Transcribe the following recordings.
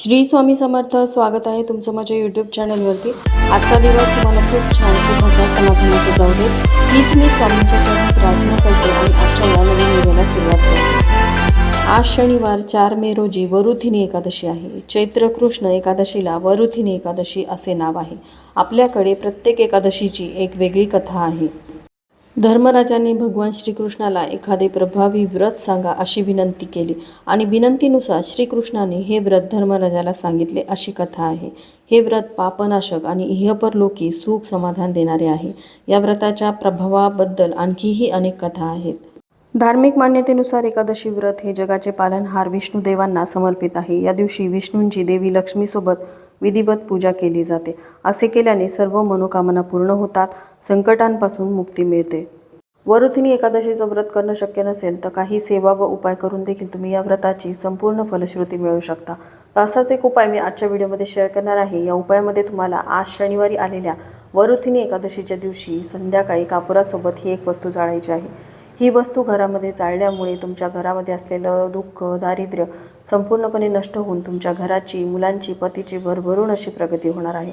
श्री स्वामी समर्थ स्वागत आहे तुमचं माझ्या यूट्यूब चॅनलवरती आजचा दिवस तुम्हाला खूप छान सुखाचा समाधानाचा जाऊ दे. हीच मी स्वामींच्या चरणी प्रार्थना करते आणि आजच्या या नवीन सुरुवात करते. आज शनिवार चार मे रोजी वरुथिनी एकादशी आहे. चैत्र कृष्ण एकादशीला वरुथिनी एकादशी असे नाव आहे. आपल्याकडे प्रत्येक एकादशीची एक वेगळी कथा आहे. धर्मराजांनी भगवान श्रीकृष्णाला एखादे प्रभावी व्रत सांगा अशी विनंती केली. आणि विनंतीनुसार श्रीकृष्णाने हे व्रत धर्मराजाला सांगितले अशी कथा आहे. हे व्रत पापनाशक आणि इहपरलोकी सुख समाधान देणारे आहे. या व्रताच्या प्रभावाबद्दल आणखीही अनेक कथा आहेत. धार्मिक मान्यतेनुसार एकादशी व्रत हे जगाचे पालनहार विष्णुदेवांना समर्पित आहे. या दिवशी विष्णूंची देवी लक्ष्मीसोबत विधिवत पूजा केली जाते. असे केल्याने सर्व मनोकामना पूर्ण होतात संकटांपासून मुक्ती मिळते. वरुथिनी एकादशीचं व्रत करणं शक्य नसेल तर काही सेवा व उपाय करून देखील तुम्ही या व्रताची संपूर्ण फलश्रुती मिळवू शकता. तर असाच एक उपाय मी आजच्या व्हिडिओमध्ये शेअर करणार आहे. या उपायामध्ये तुम्हाला आज शनिवारी आलेल्या वरुथिनी एकादशीच्या दिवशी संध्याकाळी कापुरासोबत ही एक वस्तू जाळायची आहे. ही वस्तू घरामध्ये जाळल्यामुळे तुमच्या घरामध्ये असलेलं दुःख दारिद्र्य संपूर्णपणे नष्ट होऊन तुमच्या घराची मुलांची पतीची भरभरून अशी प्रगती होणार आहे.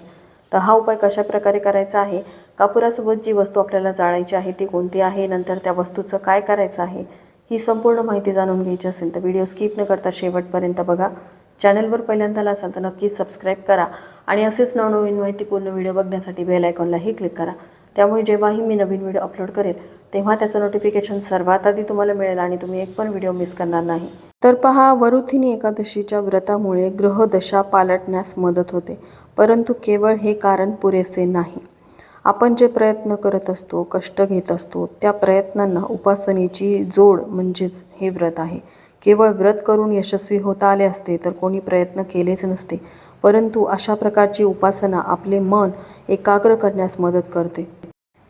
तर हा उपाय कशा प्रकारे करायचा आहे? कापुरासोबत जी वस्तू आपल्याला जाळायची आहे ती कोणती आहे? नंतर त्या वस्तूचं काय करायचं आहे? ही संपूर्ण माहिती जाणून घ्यायची असेल तर व्हिडिओ स्किप न करता शेवटपर्यंत बघा. चॅनलवर पहिल्यांदा असाल तर नक्कीच सबस्क्राईब करा आणि असेच नवनवीन माहितीपूर्ण व्हिडिओ बघण्यासाठी बेल आयकॉनलाही क्लिक करा. त्यामुळे जेव्हाही मी नवीन व्हिडिओ अपलोड करेल तेव्हा त्याचं नोटिफिकेशन सर्वात आधी तुम्हाला मिळेल आणि तुम्ही एक पण व्हिडिओ मिस करणार नाही. तर पहा वरुथिनी एकादशीच्या व्रतामुळे ग्रहदशा पालटण्यास मदत होते परंतु केवळ हे कारण पुरेसे नाही. आपण जे प्रयत्न करत असतो कष्ट घेत असतो त्या प्रयत्नांना उपासनेची जोड म्हणजेच हे व्रत आहे. केवळ व्रत करून यशस्वी होता आले असते तर कोणी प्रयत्न केलेच नसते परंतु अशा प्रकारची उपासना आपले मन एकाग्र करण्यास मदत करते.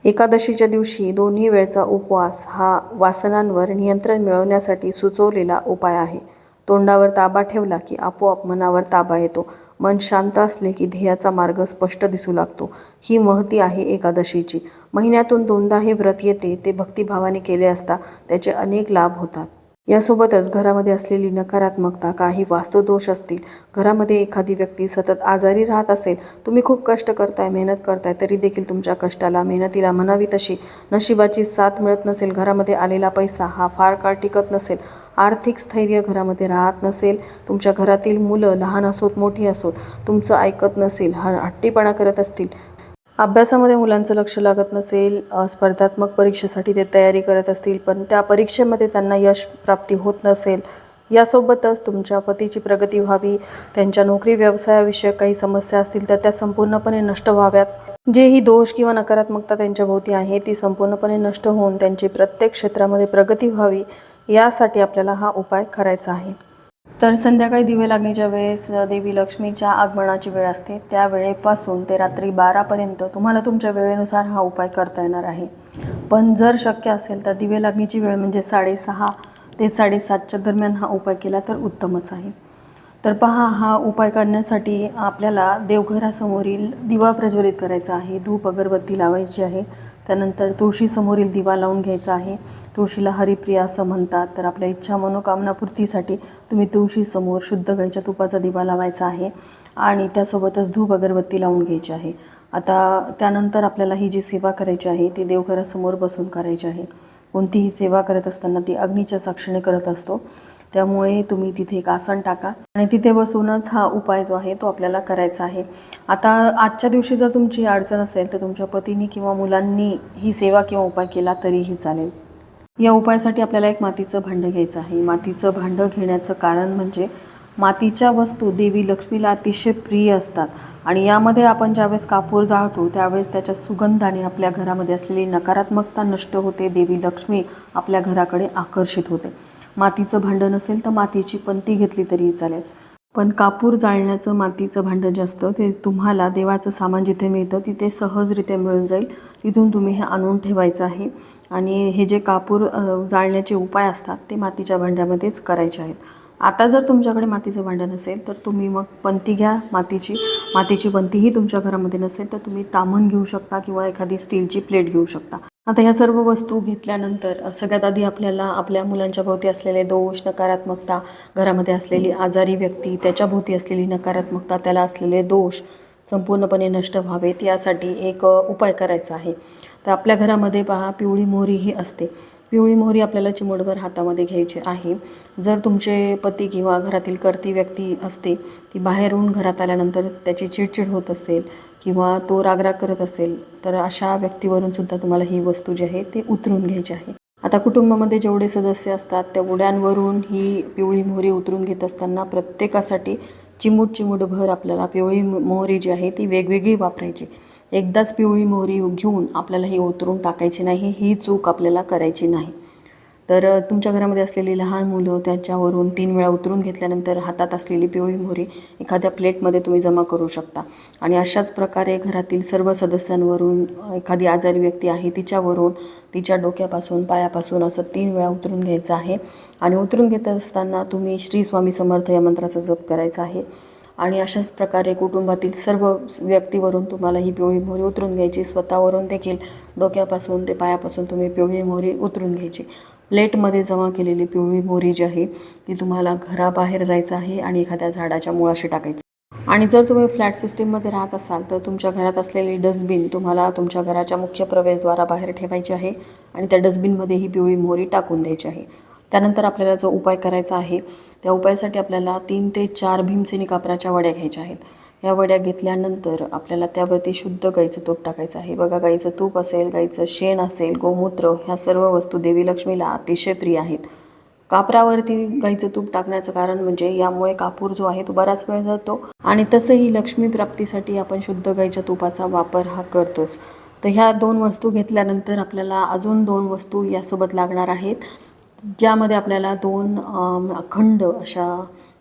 एकादशीच्या दिवशी दोन्ही वेळचा उपवास हा वासनांवर नियंत्रण मिळवण्यासाठी सुचवलेला उपाय आहे. तोंडावर ताबा ठेवला की आपोआप मनावर ताबा येतो. मन शांत असले की ध्येयाचा मार्ग स्पष्ट दिसू लागतो. ही महती आहे एकादशीची. महिन्यातून दोनदा हे व्रत येते ते भक्तिभावाने केले असता त्याचे अनेक लाभ होतात. यासोबतच घरामध्ये असलेली नकारात्मकता काही वास्तुदोष असतील घरामध्ये एखादी व्यक्ती सतत आजारी राहत असेल तुम्ही खूप कष्ट करताय मेहनत करताय तरी देखील तुमच्या कष्टाला मेहनतीला म्हणावी तशी नशिबाची साथ मिळत नसेल घरामध्ये आलेला पैसा हा फार काळ टिकत नसेल आर्थिक स्थैर्य घरामध्ये राहत नसेल तुमच्या घरातील मुलं लहान असोत मोठी असोत तुमचं ऐकत नसेल ह हट्टीपणा करत असतील अभ्यासामध्ये मुलांचं लक्ष लागत नसेल स्पर्धात्मक परीक्षेसाठी ते तयारी करत असतील पण त्या परीक्षेमध्ये त्यांना यश प्राप्ती होत नसेल यासोबतच तुमच्या पतीची प्रगती व्हावी त्यांच्या नोकरी व्यवसायाविषयक काही समस्या असतील तर त्या संपूर्णपणे नष्ट व्हाव्यात. जेही दोष किंवा नकारात्मकता त्यांच्याभोवती आहे ती संपूर्णपणे नष्ट होऊन त्यांची प्रत्येक क्षेत्रामध्ये प्रगती व्हावी यासाठी आपल्याला हा उपाय करायचा आहे. तर संध्याकाळी दिवे लागण्याच्या वेळेस देवी लक्ष्मीच्या आगमनाची वेळ असते. त्या वेळेपासून ते रात्री बारापर्यंत तुम्हाला तुमच्या वेळेनुसार हा उपाय करता येणार आहे. पण जर शक्य असेल तर दिवे लागण्याची वेळ म्हणजे साडेसहा ते साडेसातच्या दरम्यान हा उपाय केला तर उत्तमच आहे. तर पहा हा उपाय करण्यासाठी आपल्याला देवघरासमोरील दिवा प्रज्वलित करायचा आहे. धूप अगरबत्ती लावायची आहे. त्यानंतर तुळशीसमोरील दिवा लावून घ्यायचा आहे. तुळशीला हरिप्रिया असं म्हणतात. तर आपल्या इच्छा मनोकामनापूर्तीसाठी तुम्ही तुळशीसमोर शुद्ध गाईच्या तुपाचा दिवा लावायचा आहे आणि त्यासोबतच धूप अगरबत्ती लावून घ्यायची आहे. आता त्यानंतर आपल्याला ही जी सेवा करायची आहे ती देवघरासमोर बसून करायची आहे. कोणतीही सेवा करत असताना ती अग्नीच्या साक्षीने करत असतो. त्यामुळे तुम्ही तिथे एक आसन टाका. आणि तिथे बसूनच हा उपाय जो आहे तो आपल्याला करायचा आहे. आता आजच्या दिवशी जर तुमची अडचण असेल तर तुमच्या पतीने किंवा मुलांनी ही सेवा किंवा उपाय केला तरीही चालेल. या उपायासाठी आपल्याला एक मातीचं भांडं घ्यायचं आहे. मातीचं भांडं घेण्याचं कारण म्हणजे मातीच्या वस्तू देवी लक्ष्मीला अतिशय प्रिय असतात. आणि यामध्ये आपण ज्यावेळेस कापूर जाळतो त्यावेळेस त्याच्या सुगंधाने आपल्या घरामध्ये असलेली नकारात्मकता नष्ट होते. देवी लक्ष्मी आपल्या घराकडे आकर्षित होते. मातीचं भांडं नसेल तर मातीची पंती घेतली तरी चालेल. पण कापूर जाळण्याचं मातीचं भांडं जे असतं ते तुम्हाला देवाचं सामान जिथे मिळतं तिथे सहजरित्या मिळून जाईल. तिथून तुम्ही हे आणून ठेवायचं आहे. आणि हे जे कापूर जाळण्याचे उपाय असतात ते मातीच्या भांड्यामध्येच करायचे आहेत. आता जर तुमच्याकडे मातीचं भांडं नसेल तर तुम्ही मग पंती घ्या मातीची. मातीची पंतीही तुमच्या घरामध्ये नसेल तर तुम्ही तामण घेऊ शकता किंवा एखादी स्टीलची प्लेट घेऊ शकता. आता ह्या सर्व वस्तू घेतल्यानंतर सगळ्यात आधी आपल्याला आपल्या मुलांच्या भोवती असलेले दोष नकारात्मकता घरामध्ये असलेली आजारी व्यक्ती त्याच्या भोवती असलेली नकारात्मकता त्याला असलेले दोष संपूर्णपणे नष्ट व्हावेत यासाठी एक उपाय करायचा आहे. तर आपल्या घरामध्ये पहा पिवळी मोहरी ही असते. पिवळी मोहरी आपल्याला चिमूटभर हातामध्ये घ्यायची आहे. जर तुमचे पती किंवा घरातील करती व्यक्ती असते ती बाहेरून घरात आल्यानंतर त्याची चिडचिड होत असेल किंवा तो रागराग करत असेल तर अशा व्यक्तीवरून सुद्धा तुम्हाला ही वस्तू जी आहे ती उतरून घ्यायची आहे. आता कुटुंबामध्ये जेवढे सदस्य असतात तेवढ्यांवरून ही पिवळी मोहरी उतरून घेत असताना प्रत्येकासाठी चिमूट चिमूटभर आपल्याला पिवळी मोहरी जी आहे ती वेगवेगळी वापरायची. एकदाच पिवळी मोहरी घेऊन आपल्याला ही उतरून टाकायची नाही ही चूक आपल्याला करायची नाही. तर तुमच्या घरामध्ये असलेली लहान मुलं त्याच्यावरून तीन वेळा उतरून घेतल्यानंतर हातात असलेली पिवळी मोहरी एखाद्या प्लेटमध्ये तुम्ही जमा करू शकता. आणि अशाच प्रकारे घरातील सर्व सदस्यांवरून एखादी आजारी व्यक्ती आहे तिच्यावरून तिच्या डोक्यापासून पायापासून असं तीन वेळा उतरून घ्यायचं आहे. आणि उतरून घेत असताना तुम्ही श्री स्वामी समर्थ या मंत्राचा जप करायचा आहे. आणि अशाच प्रकारे कुटुंबातील सर्व व्यक्तीवरून तुम्हाला ही पिवळी मोहरी उतरून घ्यायची. स्वतःवरून देखील डोक्यापासून ते पायापासून तुम्ही पिवळी मोहरी उतरून घ्यायची. प्लेटमध्ये जमा केलेली पिवळी मोहरी जी आहे ती तुम्हाला घराबाहेर जायचं आहे आणि एखाद्या झाडाच्या मुळाशी टाकायचं आणि जर तुम्ही फ्लॅट सिस्टीममध्ये राहत असाल तर तुमच्या घरात असलेली डस्टबिन तुम्हाला तुमच्या घराच्या मुख्य प्रवेशद्वाराबाहेर ठेवायची आहे आणि त्या डस्टबिनमध्ये ही पिवळी मोहरी टाकून द्यायची आहे. त्यानंतर आपल्याला जो उपाय करायचा आहे त्या उपायासाठी आपल्याला तीन ते चार भीमसेनी कापराच्या वड्या घ्यायच्या आहेत. ह्या वड्या घेतल्यानंतर आपल्याला त्यावरती शुद्ध गाईचं तूप टाकायचं आहे. बघा गाईचं तूप असेल गाईचं शेण असेल गोमूत्र ह्या सर्व वस्तू देवी लक्ष्मीला अतिशय प्रिय आहेत. कापरावरती गाईचं तूप टाकण्याचं कारण म्हणजे यामुळे कापूर जो आहे तो बराच वेळ जातो आणि तसंही लक्ष्मी प्राप्तीसाठी आपण शुद्ध गाईच्या तुपाचा वापर हा करतोच. तर ह्या दोन वस्तू घेतल्यानंतर आपल्याला अजून दोन वस्तू यासोबत लागणार आहेत ज्यामध्ये आपल्याला दोन अखंड अशा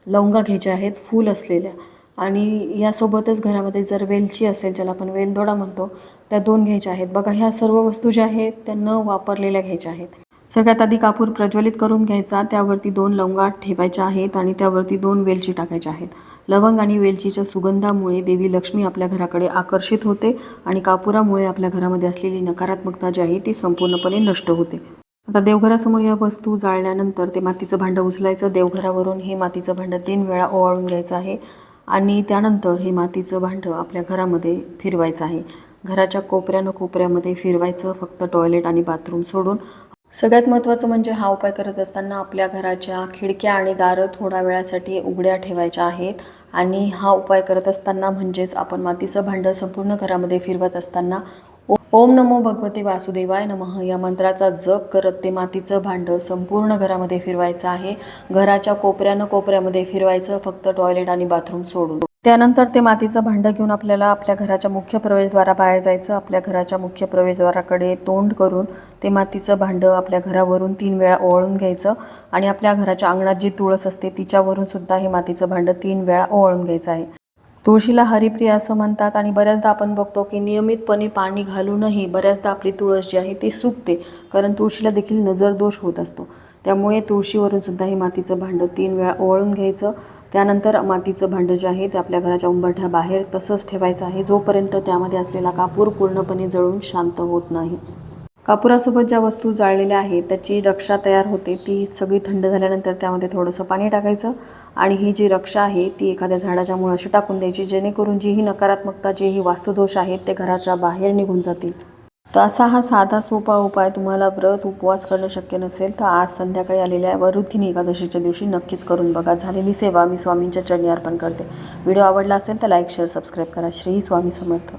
लवंगा घ्यायच्या आहेत फूल असलेल्या. आणि यासोबतच घरामध्ये जर वेलची असेल ज्याला आपण वेलदोडा म्हणतो त्या दोन घ्यायच्या आहेत. बघा ह्या सर्व वस्तू ज्या आहेत त्या न वापरलेल्या घ्यायच्या आहेत. सगळ्यात आधी कापूर प्रज्वलित करून घ्यायचा. त्यावरती दोन लवंगा ठेवायच्या आहेत आणि त्यावरती दोन वेलची टाकायच्या आहेत. लवंग आणि वेलचीच्या सुगंधामुळे देवी लक्ष्मी आपल्या घराकडे आकर्षित होते आणि कापुरामुळे आपल्या घरामध्ये असलेली नकारात्मकता जी आहे ती संपूर्णपणे नष्ट होते. आता देवघरासमोर या वस्तू जाळल्यानंतर ते मातीचं भांडं उचलायचं. देवघरावरून हे मातीचं भांडं तीन वेळा ओवाळून घ्यायचं आहे. आणि त्यानंतर हे मातीचं भांडं आपल्या घरामध्ये फिरवायचं आहे. घराच्या कोपऱ्यानं कोपऱ्यामध्ये फिरवायचं फक्त टॉयलेट आणि बाथरूम सोडून. सगळ्यात महत्त्वाचं म्हणजे हा उपाय करत असताना आपल्या घराच्या खिडक्या आणि दारं थोड्या वेळासाठी उघड्या ठेवायच्या आहेत. आणि हा उपाय करत असताना म्हणजेच आपण मातीचं भांडं संपूर्ण घरामध्ये फिरवत असताना ओम नमो भगवते वासुदेवाय नमः. या मंत्राचा जप करत ते मातीचं भांडं संपूर्ण घरामध्ये फिरवायचं आहे. घराच्या कोपऱ्यानं कोपऱ्यामध्ये फिरवायचं फक्त टॉयलेट आणि बाथरूम सोडून. त्यानंतर ते मातीचं भांडं घेऊन आपल्याला आपल्या घराच्या मुख्य प्रवेशद्वारा बाहेर जायचं. आपल्या घराच्या मुख्य प्रवेशद्वाराकडे तोंड करून ते मातीचं भांडं आपल्या घरावरून तीन वेळा ओवाळून घ्यायचं आणि आपल्या घराच्या अंगणात जी तुळस असते तिच्यावरून सुद्धा हे मातीचं भांडं तीन वेळा ओवाळून घ्यायचं आहे. तुळशीला हरिप्रिय असं म्हणतात आणि बऱ्याचदा आपण बघतो की नियमितपणे पाणी घालूनही बऱ्याचदा आपली तुळस जी आहे ती सुकते कारण तुळशीला देखील नजरदोष होत असतो. त्यामुळे तुळशीवरून सुद्धा हे मातीचं भांडं तीन वेळा ओळून घ्यायचं. त्यानंतर मातीचं भांडं जे आहे ते आपल्या घराच्या उंबरठ्या बाहेर तसंच ठेवायचं आहे जोपर्यंत त्यामध्ये असलेला कापूर पूर्णपणे जळून शांत होत नाही. कापुरासोबत ज्या वस्तू जाळलेल्या आहेत त्याची रक्षा तयार होते ती सगळी थंड झाल्यानंतर त्यामध्ये थोडंसं पाणी टाकायचं आणि ही जी रक्षा आहे ती एखाद्या झाडाच्या मुळाशी टाकून द्यायची जेणेकरून जी ही नकारात्मकता जे ही वास्तुदोष आहेत ते घराच्या बाहेर निघून जातील. तर असा हा साधा सोपा उपाय तुम्हाला व्रत उपवास करणं शक्य नसेल तर आज संध्याकाळी आलेल्या वरुथिनी एकादशीच्या दिवशी नक्कीच करून बघा. झालेली सेवा मी स्वामींच्या चरणी अर्पण करते. व्हिडिओ आवडला असेल तर लाईक शेअर सबस्क्राईब करा. श्री स्वामी समर्थ.